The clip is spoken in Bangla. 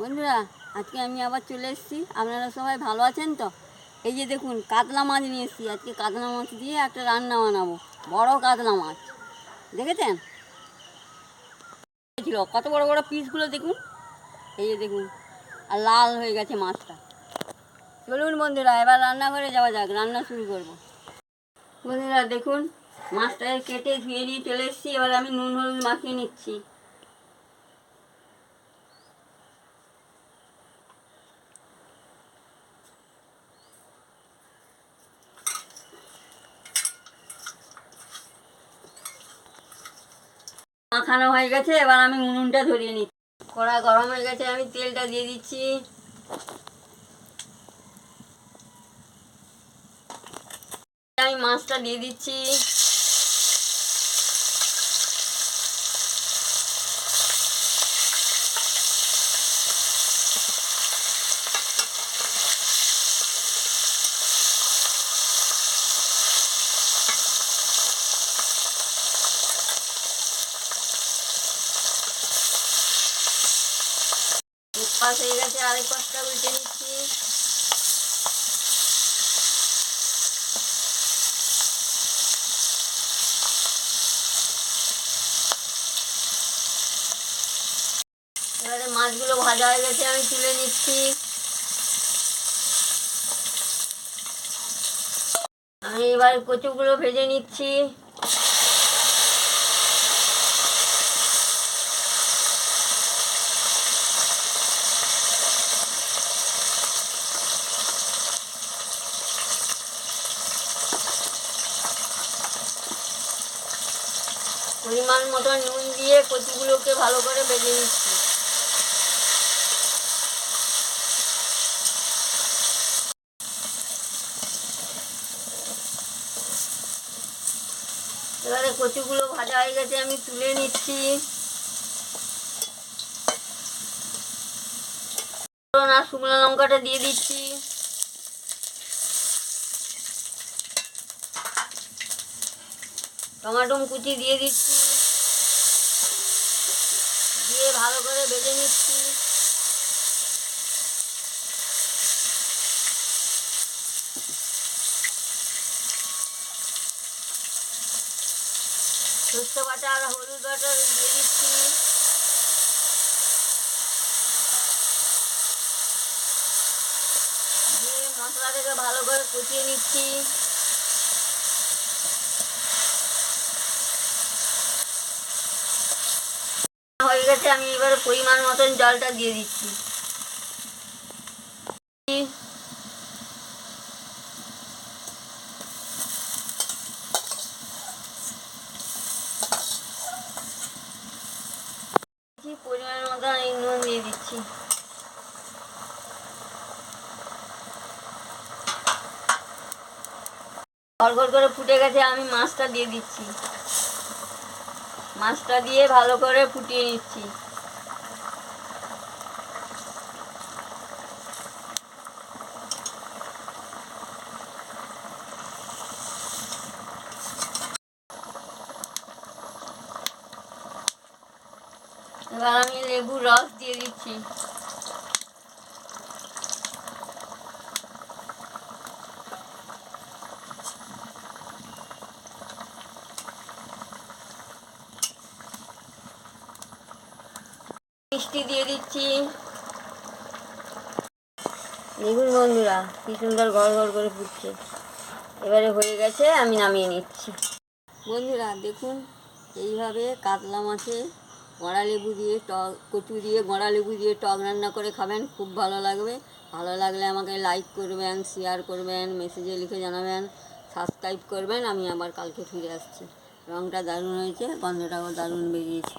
বন্ধুরা, আজকে আমি আবার চলে এসেছি। আপনারা সবাই ভালো আছেন তো? এই যে দেখুন, কাতলা মাছ নিয়ে এসেছি। আজকে কাতলা মাছ দিয়ে একটা রান্না বানাবো। বড় কাতলা মাছ। দেখেছেন? ছিল কত বড় বড় পিসগুলো দেখুন। এই যে দেখুন, আর লাল হয়ে গেছে মাছটা। চলুন বন্ধুরা, এবার রান্না রান্নাঘরে যাওয়া যাক, রান্না শুরু করব। বন্ধুরা, দেখুন, মাছটাকে কেটে ধুয়ে নিয়ে চলে এসেছি। এবার আমি নুন, হলুদ মাখিয়ে নিচ্ছি। মাখানো হয়ে গেছে, এবার আমি উনুনটা ধরিয়ে নিচ্ছি। কড়া গরম হয়ে গেছে, আমি তেলটা দিয়ে দিচ্ছি। আমি মাছটা দিয়ে দিচ্ছি। পাশ হয়ে গেছে, আরেক পাশটা উল্টে নিচ্ছি। এবারে মাছগুলো ভাজা হয়ে গেছে, আমি তুলে নিচ্ছি। আমি এবার কচুগুলো ভেজে নিচ্ছি। পরিমাণ মতো নুন দিয়ে কচুগুলোকে ভালো করে ভেজে নিচ্ছি। এবারে কচুগুলো ভাজা হয়ে গেছে, আমি তুলে নিচ্ছি। শুকনো লঙ্কাটা দিয়ে দিচ্ছি। টমাটো কুচি দিয়ে দিচ্ছি। দিয়ে ভালো করে ভেজে নিচ্ছি। সর্ষে বাটা আর হলুদ বাটা দিয়ে দিচ্ছি। দিয়ে মশলাটাকে ভালো করে কষিয়ে নিচ্ছি হয়ে গেছে, আমি এবারে পরিমাণ মতন জলটা দিয়ে দিচ্ছি। পরিমাণ মতন এই নুন দিয়ে দিচ্ছি। গড়গড় করে ফুটে গেছে, আমি মাছটা দিয়ে দিচ্ছি। মাছটা দিয়ে ভালো করে ফুটিয়ে নিচ্ছি। এবার আমি লেবুর রস দিয়ে দিচ্ছি। মিষ্টি দিয়ে দিচ্ছি। দেখুন বন্ধুরা, কি সুন্দর গড় গড় করে ফুটছে। এবারে হয়ে গেছে, আমি নামিয়ে নিচ্ছি। বন্ধুরা, দেখুন, এইভাবে কাতলা মাছে গড়া লেবু দিয়ে টক, কচু দিয়ে গড়া লেবু দিয়ে টক রান্না করে খাবেন, খুব ভালো লাগবে। ভালো লাগলে আমাকে লাইক করবেন, শেয়ার করবেন, মেসেজে লিখে জানাবেন, সাবস্ক্রাইব করবেন, আমি আবার কালকে ফিরে আসছি। রঙটা দারুণ হয়েছে, গন্ধটাও দারুণ বেরিয়েছে।